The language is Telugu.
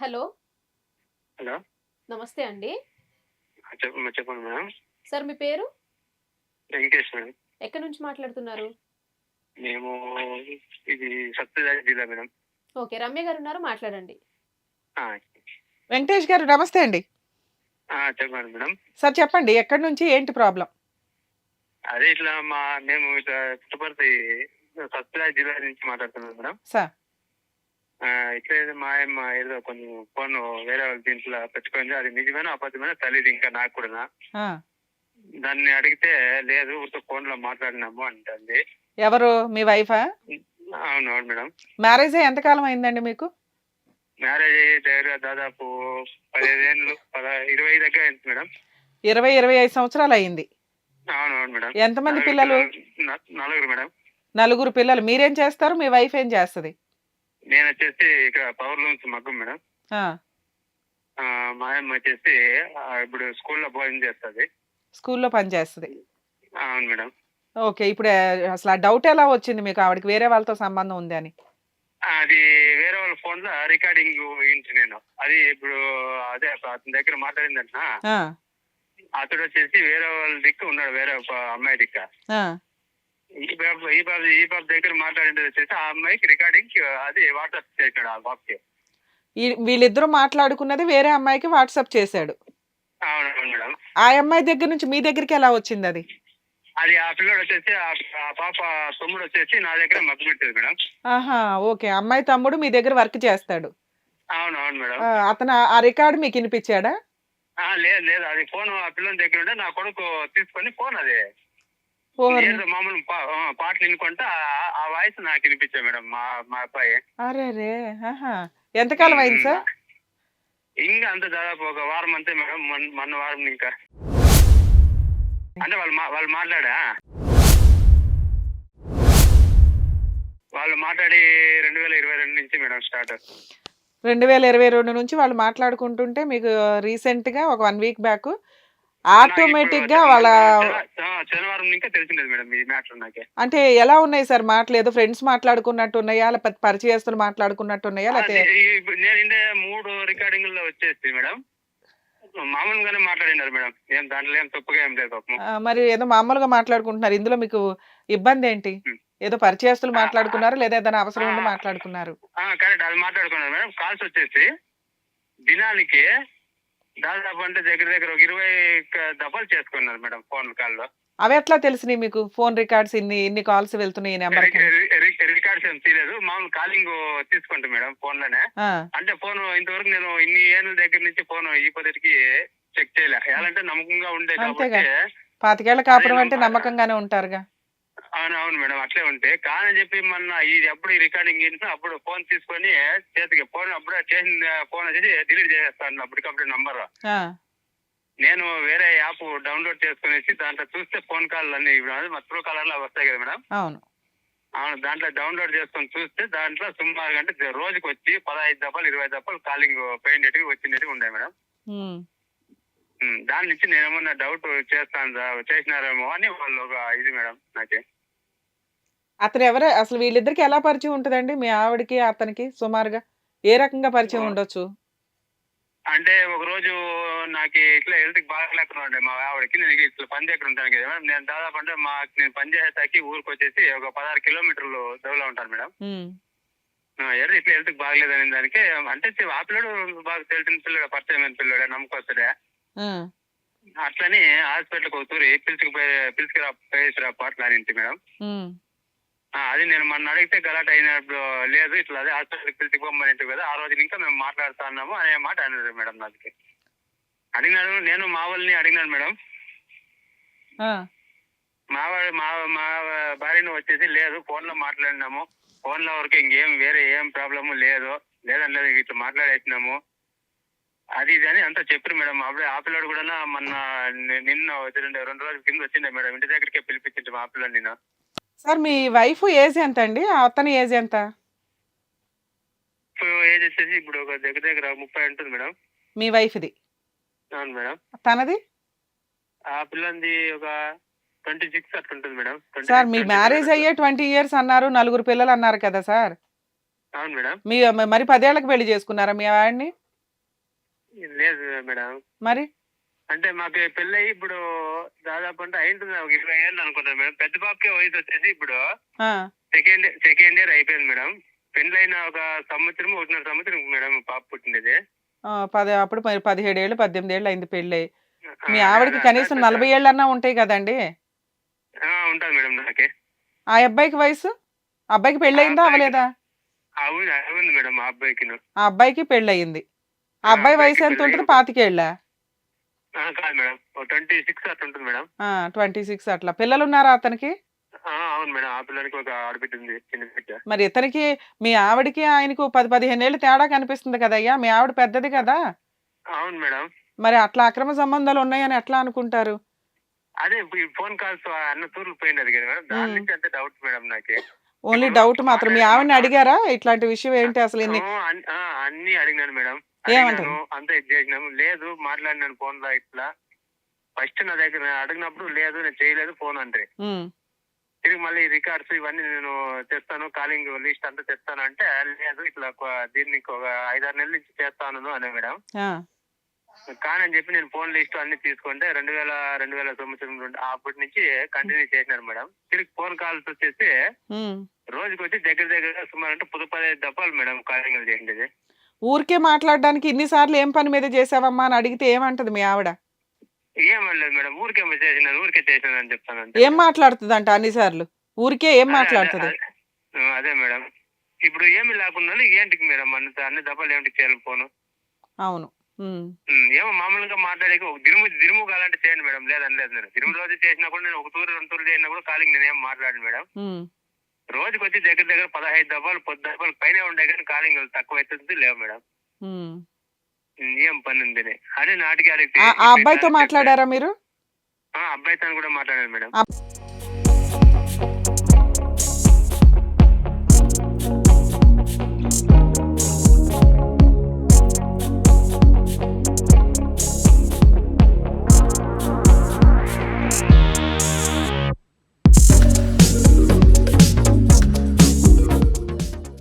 హలో. హలో. నమస్తే అండి. చెప్పండి మేడం. సార్ మీ పేరు? వెంకటేష్ మేడం. ఎక్కడి నుంచి మాట్లాడుతున్నారు? మేము ఇది సత్యసాయి జిల్లా మేడం. ఓకే రమ్య గారు ఉన్నారు మాట్లాడండి. ఆ, వెంకటేష్ గారు నమస్తే అండి. ఆ, చెప్పండి మేడం. సార్ చెప్పండి ఎక్కడి నుంచి ఏంటి ప్రాబ్లం? అదే ఇట్లా మా మేము ఇట్లా పుట్టపర్తి సత్యసాయి జిల్లా నుంచి మాట్లాడుతున్నాం మేడం. సార్. ఇట్లా మా అమ్మ ఏదో కొంచెం ఫోన్ వేరే వాళ్ళ దీంట్లో పెట్టుకుంది అది నిజమేనా అబద్ధమేనా? తెలియదు ఇంకా నాకు కూడా. దాన్ని అడిగితే లేదు ఊరితో ఫోన్లో మాట్లాడినాము అంటుంది. ఎవరు? మీ వైఫా? అవును అవును మేడం. మ్యారేజ్ అయ్యి ఎంతకాలం అయిందండి మీకు? మ్యారేజ్ అయ్యి దగ్గర దాదాపు పదిహేను పద ఇరవై దగ్గర అయింది మేడం. ఇరవై ఇరవై ఐదు సంవత్సరాలు అయింది. అవును అవును మేడం. ఎంతమంది పిల్లలు? నలుగురు మేడం. నలుగురు పిల్లలు. మీరేం చేస్తారు? మీ వైఫ్ ఏం చేస్తుంది? నేను వచ్చేసి ఇక్కడ పవర్ లూమ్స్ మగ్గం మేడం. మా అమ్మ వచ్చేసి ఇప్పుడు స్కూల్లో భోజనం చేస్తుంది. స్కూల్లో పని చేస్తుంది. అవును మేడం. ఓకే ఇప్పుడు అసలు ఆ డౌట్ ఎలా వచ్చింది మీకు? ఆవిడకి వేరే వాళ్ళతో సంబంధం ఉంది అని. అది వేరే వాళ్ళ ఫోన్లో రికార్డింగ్ వింటి నేను. అది ఇప్పుడు అదే అతని దగ్గర మాట్లాడిందంట అతడు వచ్చేసి వేరే వాళ్ళ దిక్కు ఉన్నాడు వేరే అమ్మాయి దిక్క. ఈ బాబు ఈ బాబు ఈ బాబు దగ్గర మాట్లాడింది వచ్చేసి ఆ అమ్మాయికి రికార్డింగ్ అది వాట్సాప్ చేశాడు ఆ బాబుకి. వీళ్ళిద్దరూ మాట్లాడుకున్నది వేరే అమ్మాయికి వాట్సాప్ చేశాడు. అవును మేడం. ఆ అమ్మాయి దగ్గర నుంచి మీ దగ్గరికి ఎలా వచ్చింది అది? అది ఆ పిల్లడు వచ్చేసి ఆ పాప తమ్ముడు వచ్చేసి నా దగ్గర మగ్గు పెట్టేది మేడం. ఆహా ఓకే. అమ్మాయి తమ్ముడు మీ దగ్గర వర్క్ చేస్తాడు. అవును అవును మేడం. అతను ఆ రికార్డు మీకు వినిపించాడా? ఆ, లేదు లేదు. అది ఫోన్ ఆ పిల్లల దగ్గర ఉంటే నా కొడుకు తీసుకొని ఫోన్ అది. ఏదో మామూలు పా- పాటలు వినుకుంటా ఆ- ఆ వాయిస్ నాకు వినిపించా మేడం మా మా అబ్బాయి. అరే రే ఆహా. ఎంతకాలం అయింది సార్? ఇంకా అంత దాదాపు ఒక వారం అంతే మేడం మొన్న మొన్న వారం ఇంకా. అంటే వాళ్ళు మా- వాళ్ళు మాట్లాడా? వాళ్ళు మాట్లాడి రెండు వేల ఇరవై రెండు నుంచి మేడం స్టార్ట్. రెండు వేల ఇరవై రెండు నుంచి వాళ్ళు మాట్లాడుకుంటుంటే మీకు రీసెంట్గా ఒక వన్ వీక్ బ్యాక్ ఆటోమేటిక్గా వాళ్ళ శనివారం ఇంకా తెలిసిండేది మేడం ఈ మ్యాటర్ నాకే. అంటే ఎలా ఉన్నాయి సార్ మాటలు ఏదో ఫ్రెండ్స్ మాట్లాడుకున్నట్టు ఉన్నాయా లేకపోతే పరిచయస్తులు మాట్లాడుకున్నట్టు ఉన్నాయా లేకపోతే నేను మూడు రికార్డింగ్లో వచ్చేసి మేడం. మామూలుగానే మాట్లాడినారు మేడం. ఏం దాంట్లో ఏం తప్పుగా ఏం లేదు మరి ఏదో మామూలుగా మాట్లాడుకుంటున్నారు. ఇందులో మీకు ఇబ్బంది ఏంటి. ఏదో పరిచయస్తులు మాట్లాడుకున్నారు లేదా ఏదైనా అవసరం ఉండి మాట్లాడుకున్నారు? కరెక్ట్. అది మాట్లాడుకున్నారు మేడం. కాల్స్ వచ్చేసి దినానికి దాదాపు అంటే దగ్గర దగ్గర ఒక ఇరవై దఫాలు చేసుకున్నారు మేడం ఫోన్ కాల్లో. అవి ఎట్లా తెలిసినాయి మీకు? ఫోన్ రికార్డ్స్ ఇన్ని ఇన్ని కాల్స్ వెళ్తున్నాయి ఈ నెంబర్ రికార్డ్స్ ఏం తీయలేదు. మామూలు కాలింగ్ తీసుకుంటా మేడం ఫోన్లోనే అంటే ఫోన్ ఇంతవరకు నేను ఇన్ని ఏళ్ళ దగ్గర నుంచి ఫోన్ ఈ పద్ధతికి చెక్ చేయలే. ఎలాంటే నమ్మకంగా ఉండే పాతికేళ్ళ కాపురం అంటే నమ్మ- నమ్మకంగానే ఉంటారుగా. అవును అవును మేడం అట్లే ఉంటే. కానని చెప్పి మొన్న ఇది ఎప్పుడు రికార్డింగ్ చేసినా అప్పుడు ఫోన్ తీసుకొని చేతికి ఫోన్ అప్పుడు చేసిన ఫోన్ వచ్చేసి డిలీట్ చేసేస్తాను అప్పటికప్పుడు నంబర్. నేను వేరే యాప్ డౌన్లోడ్ చేసుకునేసి దాంట్లో చూస్తే ఫోన్ కాల్ అన్ని త్రూ కలర్లో వస్తాయి కదా మేడం. అవును. అవును దాంట్లో డౌన్లోడ్ చేసుకొని చూస్తే దాంట్లో సుమారు అంటే రోజుకి వచ్చి పదహైదు దఫాలు ఇరవై దఫాలు కాలింగ్ పోయినట్టుగా వచ్చినట్టుగా ఉన్నాయి మేడం. దాని నుంచి నేనేమన్నా డౌట్ చేస్తాను చేసినారేమో అని వాళ్ళు ఒక ఇది మేడం నాకే. అతను ఎవరు? అసలు వీళ్ళిద్దరికి ఎలా పరిచయం ఉంటుందండి? మీ ఆవిడకి అతనికి సుమారుగా ఏ రకంగా పరిచయం ఉండొచ్చు? అంటే ఒక రోజు నాకు ఇట్లా హెల్త్ బాగా లేకుండా ఉండే మా ఆవిడకి. నేను ఇట్లా పని దగ్గర ఉంటాను కదా మేడం. నేను దాదాపు అంటే మా నేను పని చేసేసరికి ఊరికి వచ్చేసి ఒక పదహారు కిలోమీటర్లు దూరంలో ఉంటాను మేడం. ఎవరు ఇట్లా హెల్త్ బాగలేదని దానికి అంటే ఆ పిల్లడు బాగా తెలిసిన పిల్లడు పరిచయమైన పిల్లడే నమ్మకొస్తాడే. అట్లని హాస్పిటల్కి ఒక తూరి పిలుచుకుపోయి పిలుచుకురా పోయేసిరా అట్లా అని మేడం. అది నేను మొన్న అడిగితే గలాట్ అయినప్పుడు లేదు ఇట్లా అదే హాస్పిటల్కి పిలుచుకోమని కదా ఆ రోజు ఇంకా మేము మాట్లాడుతున్నాము అనే మాట అన్నారు మేడం నాకు. అడిగినాడు నేను మా వాళ్ళని అడిగినాను మేడం. మా మా మా భార్యను వచ్చేసి లేదు ఫోన్లో మాట్లాడినాము. ఫోన్లో వరకు ఇంకేం వేరే ఏం ప్రాబ్లము లేదు లేదని లేదు ఇట్లా మాట్లాడేసినాము. అది ఇది అని అంతా చెప్పారు మేడం. అప్పుడే ఆ పిల్లడు కూడా మొన్న నిన్న రెండు రోజుల కింద వచ్చిండే మేడం. ఇంటి దగ్గరికి పిలిపించింది మా పిల్లడు నేను సార్ మీ వైఫ్ ఏజ్ ఎంత అండి అతని ఏజ్ ఎంత? ఏజ్ వచ్చేసి ఇప్పుడు ఒక దగ్గర దగ్గర ముప్పై ఉంటుంది మేడం. మీ వైఫ్ది? అవును మేడం. తనది? ఆ పిల్లంది ఒక ట్వంటీ సిక్స్ అట్లా ఉంటుంది మేడం. 26, సార్ మీ 27 మ్యారేజ్. అయ్యే ట్వంటీ ఇయర్స్ అన్నారు నలుగురు పిల్లలు అన్నారు కదా సార్. అవును మేడం. మీ మరి పదేళ్ళకు పెళ్ళి చేసుకున్నారా మీ ఆవిడ్ని లేదు మేడం. మరి? అంటే మాకు పెళ్ళయి ఇప్పుడు దాదాపు అంటే అయింటుంది ఒక ఇరవై ఏళ్ళు అనుకుంటాను మేడం. పెద్ద బాబుకే వయసు వచ్చేసి ఇప్పుడు ఆ, సెకండ్ సెకండ్ ఇయర్ అయిపోయింది మేడం. పెళ్ళైన ఒక సంవత్సరం ఒకటిన్నర సంవత్సరం మేడం పాప పుట్టిండేది. ఆ, పది అప్పుడు మరి పదిహేడు ఏళ్ళు పద్దెనిమిది ఏళ్ళు అయింది పెళ్ళి. మీ ఆ, ఆవిడకి కనీసం నలభై ఏళ్ళన్నా ఉంటాయి కదండి? ఆ, ఉంటుంది మేడం నాకే. ఆ అబ్బాయికి వయసు? ఆ అబ్బాయికి పెళ్ళయిందా అవ్వలేదా? అవును అవును మేడం మా అబ్బాయికి ఆ అబ్బాయికి పెళ్ళయింది. ఆ అబ్బాయి వయసు ఎంత ఉంటుంది? పాతికేళ్ళ? కాదు మేడం. ట్వంటీ సిక్స్ అట్లా ఉంటుంది మేడం. ట్వంటీ సిక్స్ అట్లా. పిల్లలు ఉన్నారా అతనికి? ఆ, అవును మేడం. ఆ పిల్లలకి ఒక ఆడబిడ్డ ఉంది చిన్న బిడ్డ. మరి ఇతనికి మీ ఆవిడకి ఆయనకు పది పదిహేను ఏళ్ళు తేడా కనిపిస్తుంది కదయ్యా మీ ఆవిడ పెద్దది కదా? అవును మేడం. మరి అట్లా అక్రమ సంబంధాలు ఉన్నాయని ఎట్లా అనుకుంటారు? అదే ఈ ఫోన్ కాల్స్ అన్న తూర్లు పోయినది కదా మేడం. దాని మ్మ్. నుంచి అంతే డౌట్ మేడం నాకే. ఓన్లీ డౌట్ మాత్రం మీ ఆవిడని అడిగారా? ఇట్లాంటి విషయం ఏంటి అసలు అన్ని అడిగినాను మేడం. ఏమంటారు? అంతా ఇది చేసినాము. లేదు మాట్లాడినాను ఫోన్లో ఇట్లా. ఫస్ట్ నా దగ్గర అడిగినప్పుడు లేదు నేను చేయలేదు ఫోన్ అంటే తిరిగి మళ్ళీ రికార్డ్స్ ఇవన్నీ నేను తెస్తాను కాలింగ్ లిస్ట్ అంతా తెస్తాను అంటే లేదు ఇట్లా దీన్ని ఒక ఐదారు నెలల నుంచి చేస్తాను అనే మేడం. ఆ, కానీ అని చెప్పి నేను ఫోన్ లిస్ట్ అన్ని తీసుకుంటే రెండు వేల రెండు వేల సంవత్సరం నుండి అప్పటి నుంచి కంటిన్యూ చేసినారు మేడం. తిరిగి ఫోన్ కాల్స్ వచ్చేసి. రోజుకి వచ్చి దగ్గర దగ్గర సుమారు అంటే పది పదిహేను డబ్బాలు మేడం కాలింగ్ చేసిండేది ఊరికే మాట్లాడడానికి ఇన్నిసార్లు ఏం పని మీద చేసావమ్మా అని అడిగితే ఏమంటది మీ ఆవిడ? ఏమనలేదు మేడం ఊరికే చేసినాను ఊరికే చేసినాను చెప్తాను. ఏం మాట్లాడుతుంది అంట అన్నిసార్లు ఊరికే ఏం మాట్లాడుతుంది? అదే, మేడం. ఇప్పుడు ఏమి లేకుండా ఏంటికి మేడం అన్ని అన్ని డబ్బాలు ఏమిటి చేయాలి ఫోను? అవును. ఏమో మామూలుగా మాట్లాడేకి ఒక దిరుము దిరుము కావాలంటే చేయండి మేడం లేదని లేదు. నేను దిరుము రోజు చేసినా కూడా నేను ఒక తూరు రెండు తూరు చేసినా కూడా కాలింగ్ నేను ఏం మాట్లాడను మేడం. రోజుకి వచ్చి దగ్గర దగ్గర పదహైదు డబ్బాలు పొద్దు డబ్బాలు పైన ఉండే కానీ కాలింగ్ తక్కువ అవుతుంది లేవు మేడం. ఏం పని ఉంది అదే నాటికి ఆ అబ్బాయితో మాట్లాడారా మీరు? ఆ, అబ్బాయితో కూడా మాట్లాడాను మేడం.